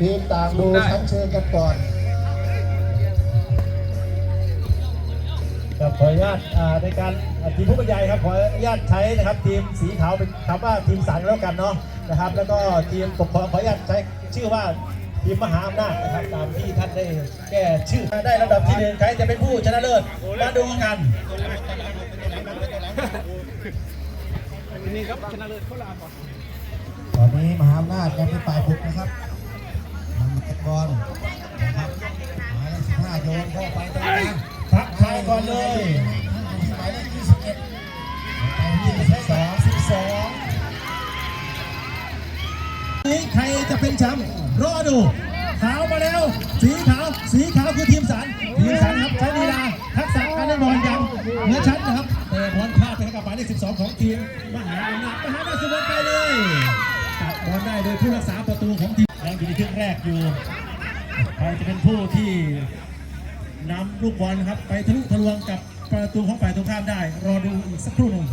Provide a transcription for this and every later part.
ทีมต่างดูชั้นเชิงกันก่อนครับขออนุญาตในการทีมผู้บรรยายครับขออนุญาตใช้นะครับทีมสีขาวเป็นคำว่าทีมสังแล้วกันเนาะนะครับ แล้วก็ทีมปกครองขออนุญาตใช้ชื่อว่าทีมมหาอำนาจนะครับตามที่ท่านได้แก้ชื่อได้ลำดับที่หนึ่งใครจะเป็นผู้ชนะเลิศมาดูกันตอนนี้มหาอำนาจยังเป็นฝ่ายบุกนะครับ เก็บบอลนะครับหมายเลขสิบห้าโยนเข้าไปตรงกลางพักทายก่อนเลยที่หมายเลขยี่สิบเอ็ดไปที่สิบสองสิบสองนี้ใครจะเป็นแชมป์รอดูขาวมาแล้ว สีขาวสีขาวคือทีมสันทีมสันครับใช้ลีลาทักษะการเล่นบอลยังเหนือชั้นนะครับแต่บอลพลาดไปกับหมายเลข12ของทีมมหาอำนาจมหาอำนาจสุวรรณไปเลยตัดบอลได้โดยผู้รักษาประตูของทีม ในครึ่งแรกอยู่ใครจะเป็นผู้ที่นำลูกบอลครับ ไปทะลุทะลวงกับประตูของฝ่ายตรงข้ามได้ รอดูอีกสักครู่หนึ่ง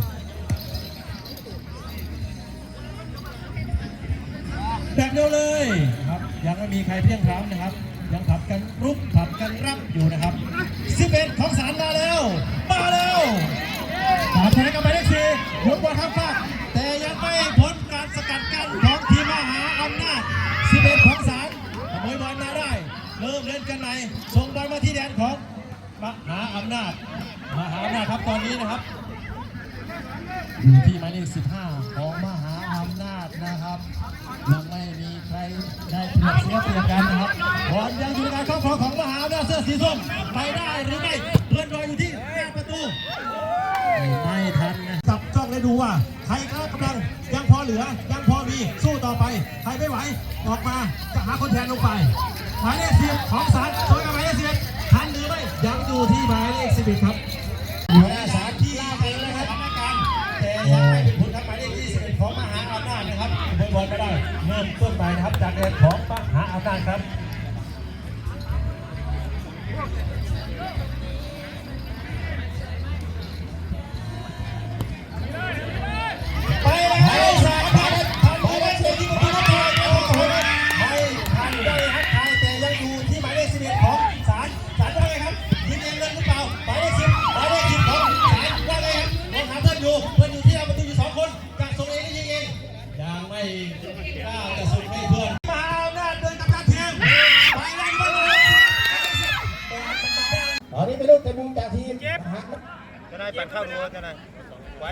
แบบเดียวเลยครับยังไม่มีใครเพียงพร้ำนะครับ ยังผัดกันรุกผัดกันรับอยู่นะครับ11ของสารมาแล้ว มาแล้วตามทางกับหมายเลขสี่ยกบอลข้ามฟากแต่ยังไม่พ้นการสกัดกั้นของทีมมหาอำนาจ11ของสารขโมยบอลมาได้ เริ่มเล่นกันใหม่ส่งบอลมาที่แดนของมหาอำนาจมหาอำนาจครับตอนนี้นะครับอยู่ที่หมายเลข15 ของมหาอำนาจนะครับยังไม่มีใครได้เปรียบเสียเปรียบกันนะครับบอลยังอยู่ในการครอบครองของมหาอำนาจเสื้อสีส้มไปได้หรือไม่เพื่อนรออยู่ที่หน้าประตูไม่ทันนะจับจ้องและดูว่าใครกำลังยังพอเหลือยังพอมีสู้ต่อไป ใครไม่ไหวออกมาจะหาคนแทนลงไป หมายเลขสิบของสารโดยกับหมายเลขสิบทันหรือไม่ยังอยู่ที่หมายเลขสิบเอ็ดครับหัวหน้าสามที่ลากไปแล้วครับแต่ยังไม่เป็นผลครับหมายเลข21ของมหาอำนาจนะครับเบอร์บอลไม่ได้เริ่มต้นไปนะครับจากเดนของมหาอำนาจครับ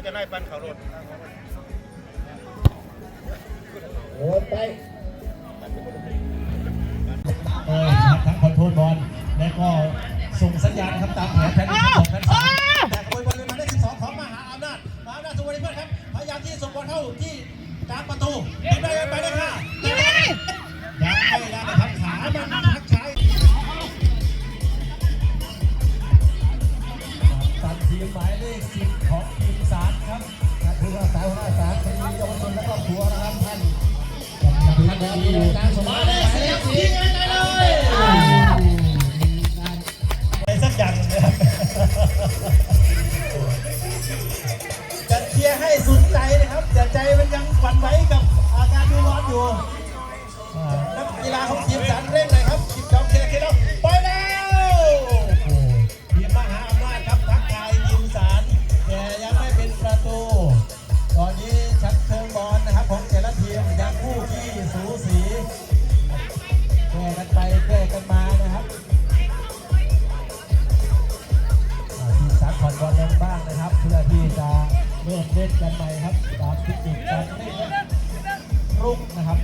จะไล่ปันเขารถ ยิงยังไงเลยไรสักอย่างนะครับจะเชียร์ให้สุดใจนะครับแต่ใจมันยังฝันไหวกับอาการดูร้อนอยู่นักกีฬาของทีมสันเร่งหน่อยครับทีมจอมเคเคแล้วไปแล้ว เริ่มเล่นกันไปครับตามทิศทางการเล่นรุกนะครับ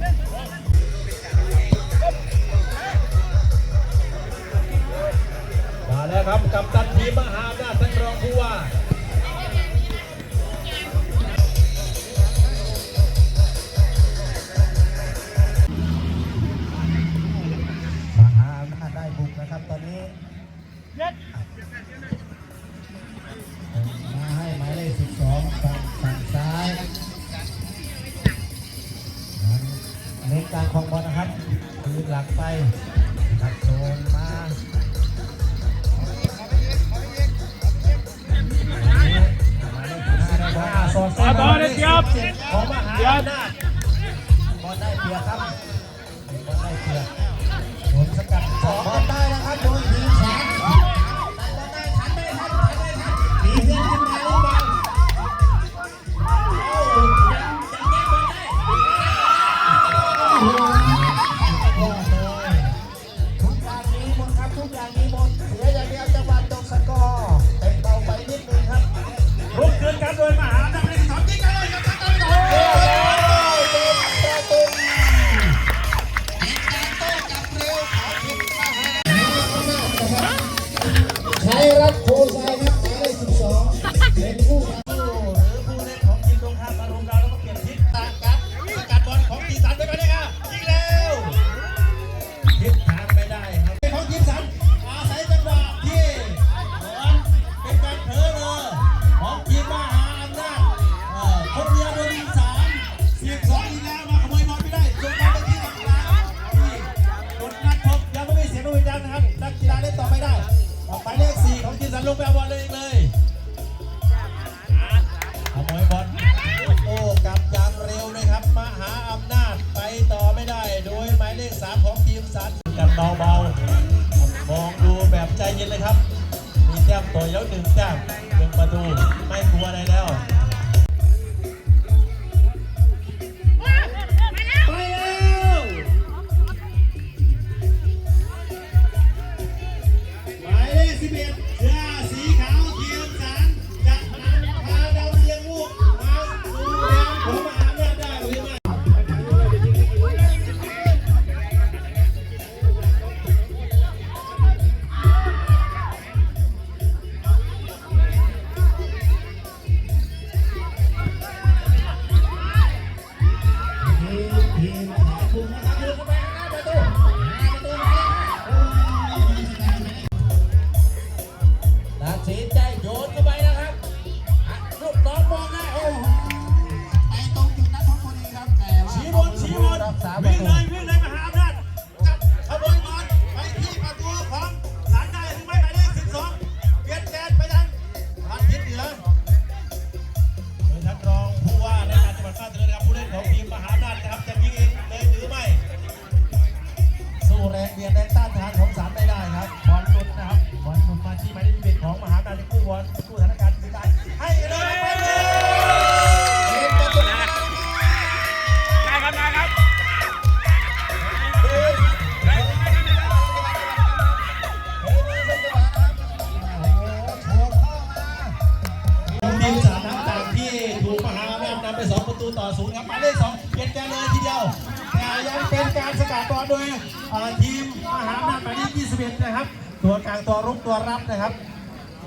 มาแล้วครับกับตันทีมมหาอำนาจท่านรองผู้ว่าายเลขสามของทีมสารกันเบาๆ มองดูแบบใจเย็นเลยครับ มีแจ้มต่อแล้วหนึ่งแจ้มหนึ่งประตูไม่กลัวอะไรแล้ว ตูต่อศูนย์ครับหมายเลขสองเปลี่ยนแกเลยทีเดียวยังเป็นการสกัดบอลโดยทีมมหาอำนาจหมายเลข21 นะครับ ตัวกลางตัวรุกตัวรับนะครับ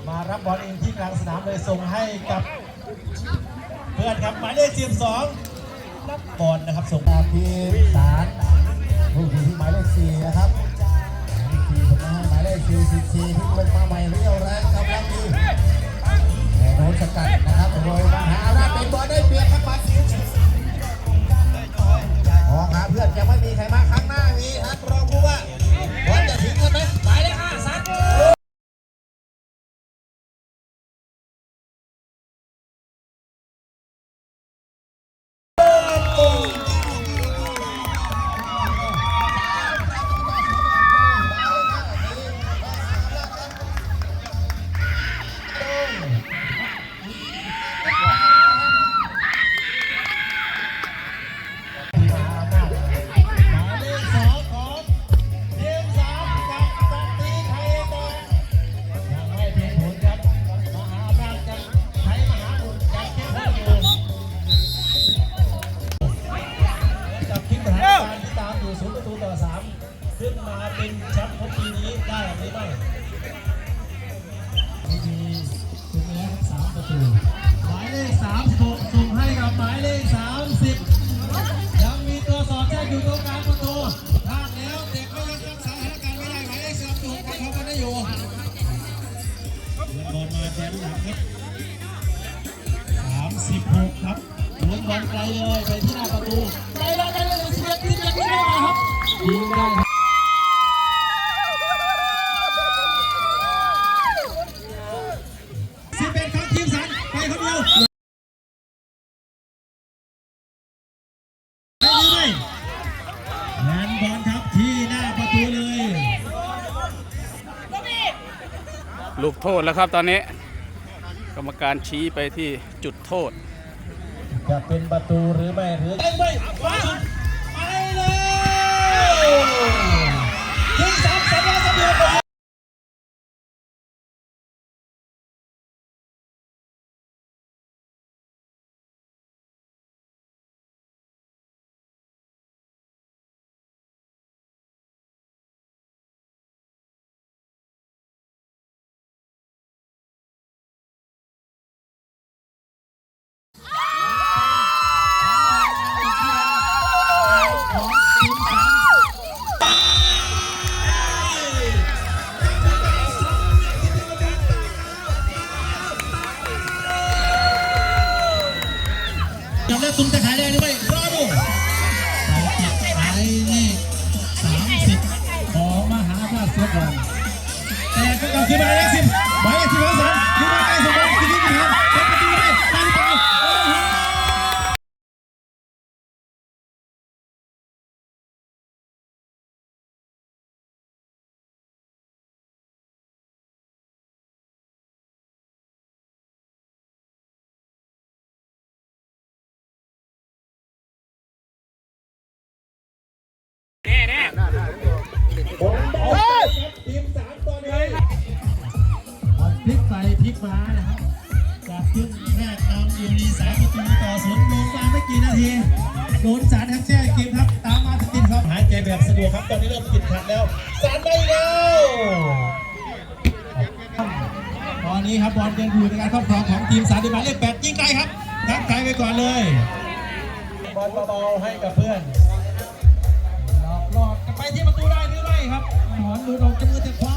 มารับบอลเองที่กลางสนามเลยส่งให้กับเพื่อนครับหมายเลข12รับบอลนะครับส่งมาทีสารผู้ที่หมายเลขสี่นะครับทีมหมายเลขสี่สิบสี่ที่เป็นมาใหม่เรียวแรงครับรับดี นสกัดนะครับโดยหาราเป็นบอลได้เปรียบครับมาซิวมองหาเพื่อนยังไม่มีใครมาข้างหน้ามีฮะกรองผู้ว่า โทษแล้วครับตอนนี้ กรรมการชี้ไปที่จุดโทษ จะเป็นประตูหรือไม่หรือไม่ไปเลย ฟ้านะครับจากทุ่งแรกนำอยู่มีสามประตูต่อสวนย์ลงมาไม่กี่นาทีโดนสารแทั้แจ้เกมครับตามมาติดครับหายใจแบบสะดวกครับตอนนี้เริ่มติดขัดแล้วสารได้แล้วตอนนี้ครับบอลยังอยู่ในการครอบครองของทีมสารดิบาเลขแปดยิงไกลครับทักไกลไปก่อนเลยบอลเบาๆให้กับเพื่อนหลอกหลอกไปที่ประตูได้หรือไม่ครับหมอนดูดอกจะมือจะคว้า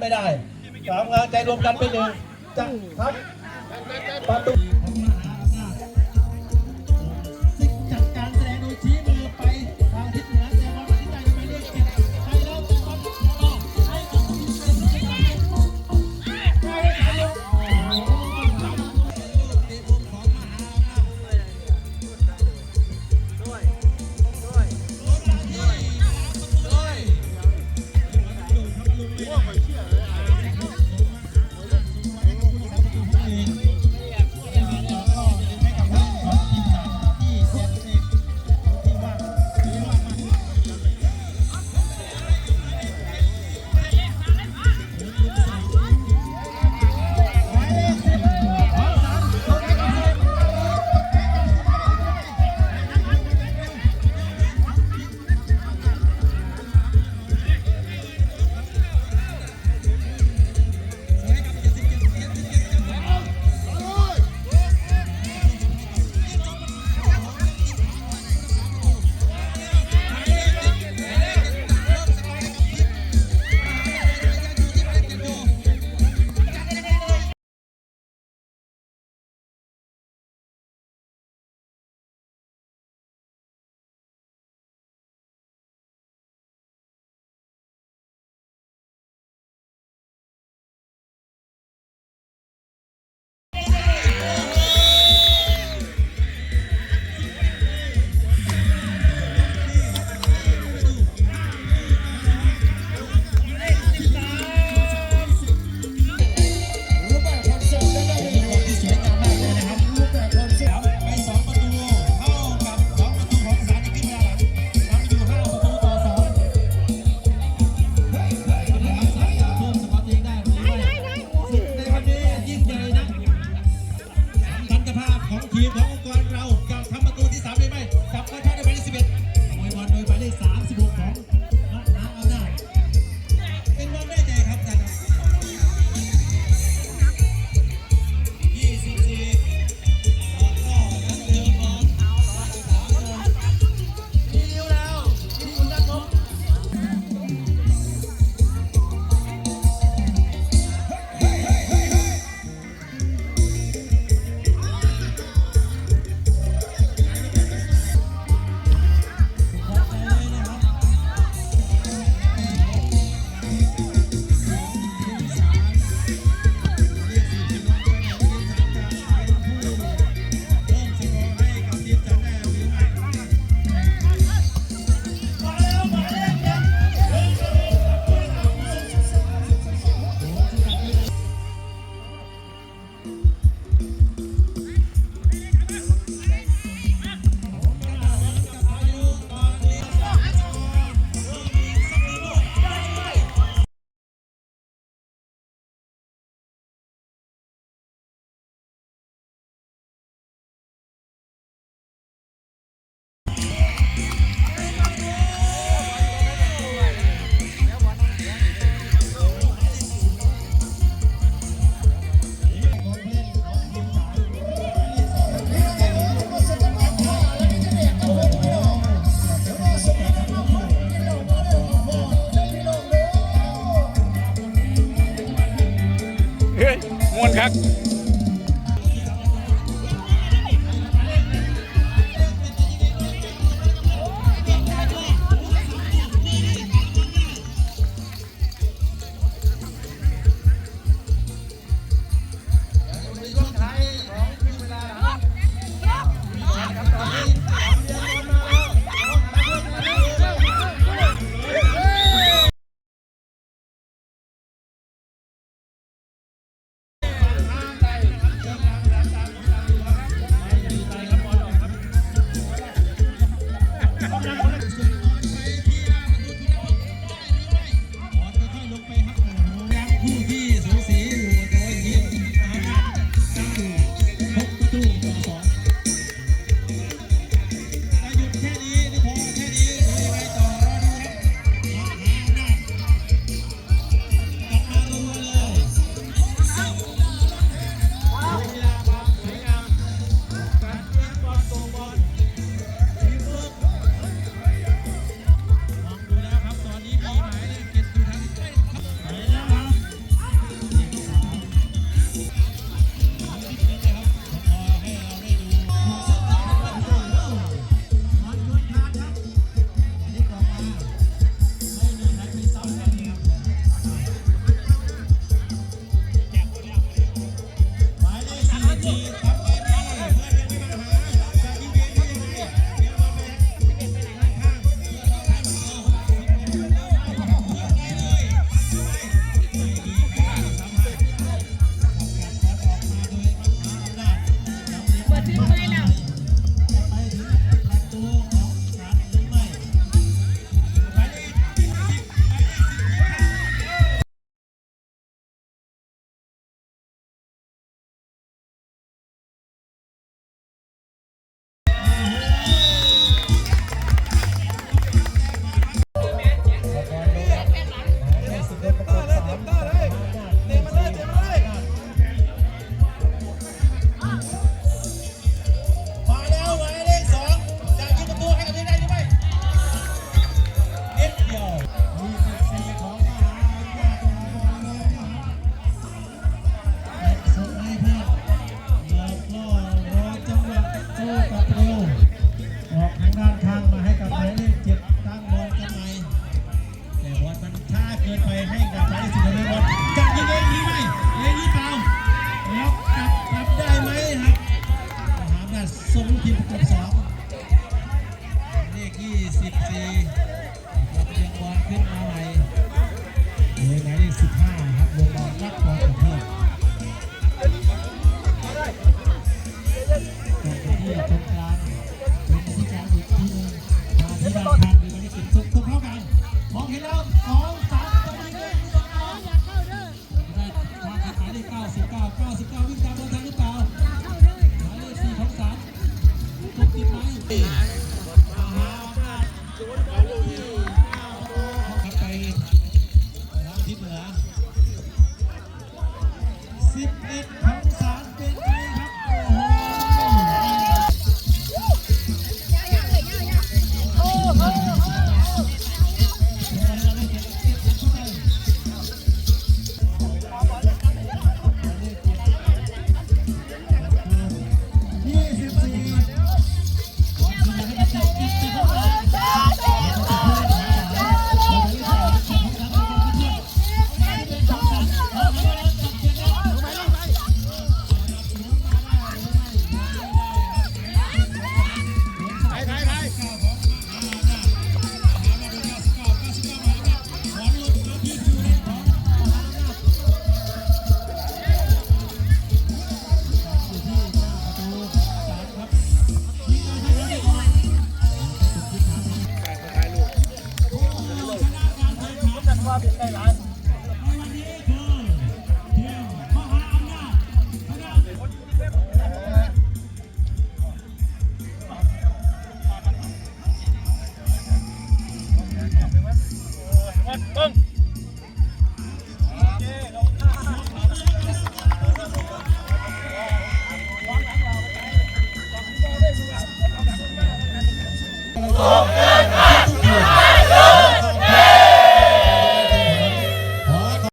ไม่ได้สามงานใจรวมกันไป็นหนึ่งจะทับประตู